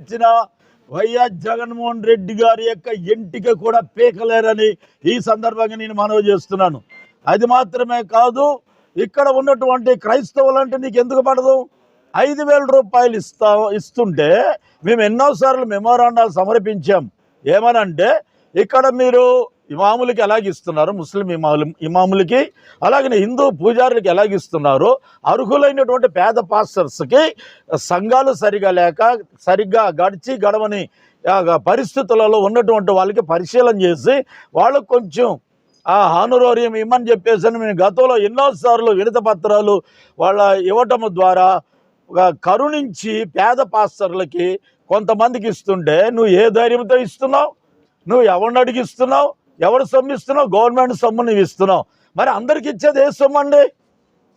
ఇచ్చిన వైఎస్ జగన్మోహన్ రెడ్డి గారి యొక్క ఎంటిక కూడా పీకలేరని ఈ సందర్భంగా నేను మనవి చేస్తున్నాను. అది మాత్రమే కాదు ఇక్కడ ఉన్నటువంటి క్రైస్తవులంటే నీకు ఎందుకు పడదు? ఐదు వేల రూపాయలు ఇస్తా ఇస్తుంటే మేము ఎన్నోసార్లు మెమోరాండాలు సమర్పించాం. ఏమనంటే ఇక్కడ మీరు ఇమాములకి ఎలాగిస్తున్నారు ముస్లిం ఇమాములు ఇమాములకి అలాగే హిందూ పూజారులకి ఎలాగిస్తున్నారు అర్హులైనటువంటి పేద పాస్టర్స్కి సంఘాలు సరిగా లేక సరిగ్గా గడిచి గడవని పరిస్థితులలో ఉన్నటువంటి వాళ్ళకి పరిశీలన చేసి వాళ్ళకు కొంచెం ఆ హానురోర్యం ఇమ్మని చెప్పేసి మేము గతంలో ఎన్నోసార్లు వినత పత్రాలు వాళ్ళ ఇవ్వటం ద్వారా కరుణించి పేద పాస్టర్లకి కొంతమందికి ఇస్తుంటే నువ్వు ఏ ధైర్యంతో ఇస్తున్నావు? నువ్వు ఎవరిని అడిగి ఇస్తున్నావు ఎవరు సొమ్ము ఇస్తున్నావు? గవర్నమెంట్ సొమ్ము నువ్వు ఇస్తున్నావు. మరి అందరికి ఇచ్చేది ఏ సొమ్ము అండి?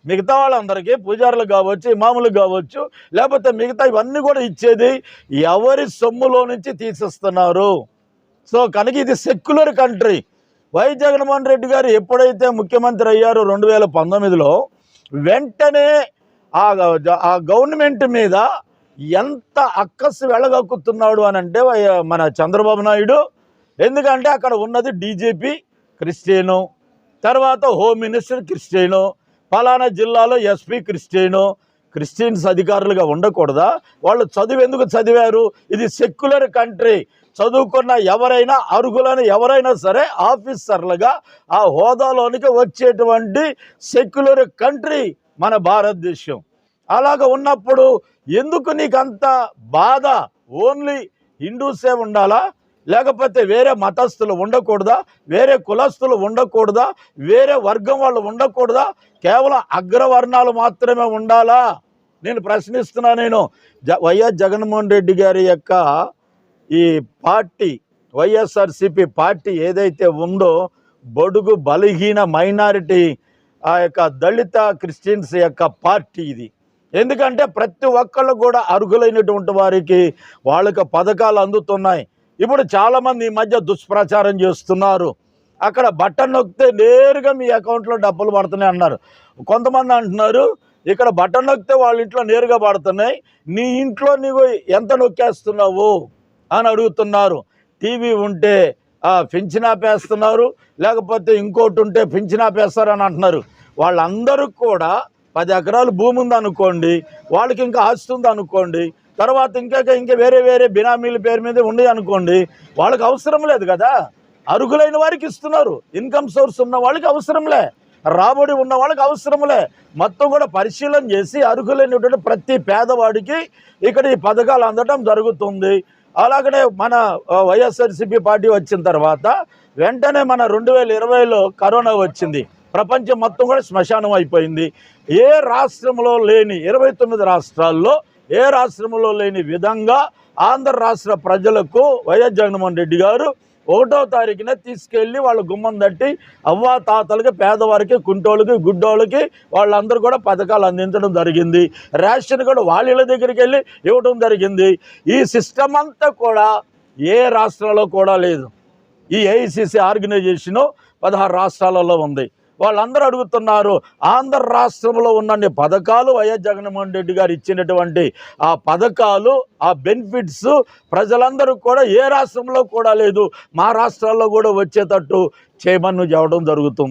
మిగతా వాళ్ళందరికీ పూజారులు కావచ్చు ఇమాములు కావచ్చు లేకపోతే మిగతా ఇవన్నీ కూడా ఇచ్చేది ఎవరి సొమ్ములో నుంచి తీసిస్తున్నారు? సో కనుక ఇది secular country. Y Jaganmohan Reddy గారు ఎప్పుడైతే ముఖ్యమంత్రి అయ్యారో రెండు వేల పంతొమ్మిదిలో వెంటనే ఆ ఆ గవర్నమెంట్ మీద ఎంత అక్కసు వెళ్ళగక్కుతున్నాడు అని అంటే మన చంద్రబాబు నాయుడు. ఎందుకంటే అక్కడ ఉన్నది డీజీపీ క్రిస్టియను తర్వాత హోమ్ మినిస్టర్ క్రిస్టియను ఫలానా జిల్లాలో ఎస్పీ క్రిస్టియను క్రిస్టియన్స్ అధికారులుగా ఉండకూడదా? వాళ్ళు చదువు ఎందుకు చదివారు? ఇది సెక్యులర్ కంట్రీ. చదువుకున్న ఎవరైనా అర్హులైన ఎవరైనా సరే ఆఫీసర్లుగా ఆ హోదాలోనికి వచ్చేటువంటి సెక్యులర్ కంట్రీ. మన భారతదేశం. అలాగ ఉన్నప్పుడు ఎందుకు నీకంత బాధ? ఓన్లీ హిందూసే ఉండాలా? లేకపోతే వేరే మతస్థులు ఉండకూడదా? వేరే కులస్తులు ఉండకూడదా? వేరే వర్గం వాళ్ళు ఉండకూడదా? కేవలం అగ్రవర్ణాలు మాత్రమే ఉండాలా? నేను ప్రశ్నిస్తున్నా నేను. జ వైఎస్ జగన్మోహన్ రెడ్డి గారి యొక్క ఈ పార్టీ వైఎస్ఆర్సిపి పార్టీ ఏదైతే ఉందో బడుగు బలహీన మైనారిటీ ఆ యొక్క దళిత క్రిస్టియన్స్ యొక్క పార్టీ ఇది. ఎందుకంటే ప్రతి ఒక్కళ్ళు కూడా అర్హులైనటువంటి వారికి వాళ్ళకి పథకాలు అందుతున్నాయి. ఇప్పుడు చాలామంది ఈ మధ్య దుష్ప్రచారం చేస్తున్నారు. అక్కడ బటన్ నొక్కితే నేరుగా మీ అకౌంట్లో డబ్బులు పడుతున్నాయి అన్నారు. కొంతమంది అంటున్నారు ఇక్కడ బటన్ నొక్కితే వాళ్ళ ఇంట్లో నేరుగా పడుతున్నాయి. నీ ఇంట్లో నీవు ఎంత నొక్కేస్తున్నావు అని అడుగుతున్నారు. టీవీ ఉంటే ఆ, పేస్తున్నారు. లేకపోతే ఇంకోటి ఉంటే పింఛన్ పేస్తారు అని అంటున్నారు. వాళ్ళందరూ కూడా పది ఎకరాలు భూమి ఉందనుకోండి వాళ్ళకి ఇంకా ఆస్తి ఉందనుకోండి తర్వాత ఇంకా ఇంకా వేరే వేరే బినామీల పేరు మీద ఉన్నాయి అనుకోండి వాళ్ళకి అవసరం లేదు కదా. అర్హులైన వారికి ఇస్తున్నారు. ఇన్కమ్ సోర్స్ ఉన్న వాళ్ళకి అవసరంలే రాబడి ఉన్న వాళ్ళకి అవసరంలే మొత్తం కూడా పరిశీలన చేసి అర్హులైనటువంటి ప్రతి పేదవాడికి ఇక్కడ ఈ పథకాలు అందడం జరుగుతుంది. అలాగనే మన వైఎస్ఆర్సీపీ పార్టీ వచ్చిన తర్వాత వెంటనే మన రెండు వేల ఇరవైలో కరోనా వచ్చింది. ప్రపంచం మొత్తం కూడా శ్మశానం అయిపోయింది. ఏ రాష్ట్రంలో లేని ఇరవై తొమ్మిది రాష్ట్రాల్లో ఏ రాష్ట్రంలో లేని విధంగా ఆంధ్ర రాష్ట్ర ప్రజలకు వైఎస్ జగన్మోహన్ రెడ్డి గారు ఒకటో తారీఖున తీసుకెళ్ళి వాళ్ళ గుమ్మం తట్టి అవ్వా తాతలకి పేదవారికి కుంటోళ్ళకి గుడ్డోళ్ళకి వాళ్ళందరూ కూడా పథకాలు అందించడం జరిగింది. రేషన్ కూడా వాళ్ళ దగ్గరికి వెళ్ళి ఇవ్వడం జరిగింది. ఈ సిస్టమ్ అంతా కూడా ఏ రాష్ట్రంలో కూడా లేదు. ఈ ఏఐసిసి ఆర్గనైజేషను పదహారు రాష్ట్రాలలో ఉంది. వాళ్ళందరూ అడుగుతున్నారు ఆంధ్ర రాష్ట్రంలో ఉన్న పథకాలు వైఎస్ జగన్మోహన్ రెడ్డి గారు ఇచ్చినటువంటి ఆ పథకాలు ఆ బెనిఫిట్స్ ప్రజలందరూ కూడా ఏ రాష్ట్రంలో కూడా లేదు. మా రాష్ట్రాల్లో కూడా వచ్చేటట్టు చేయమని చెప్పడం జరుగుతుంది.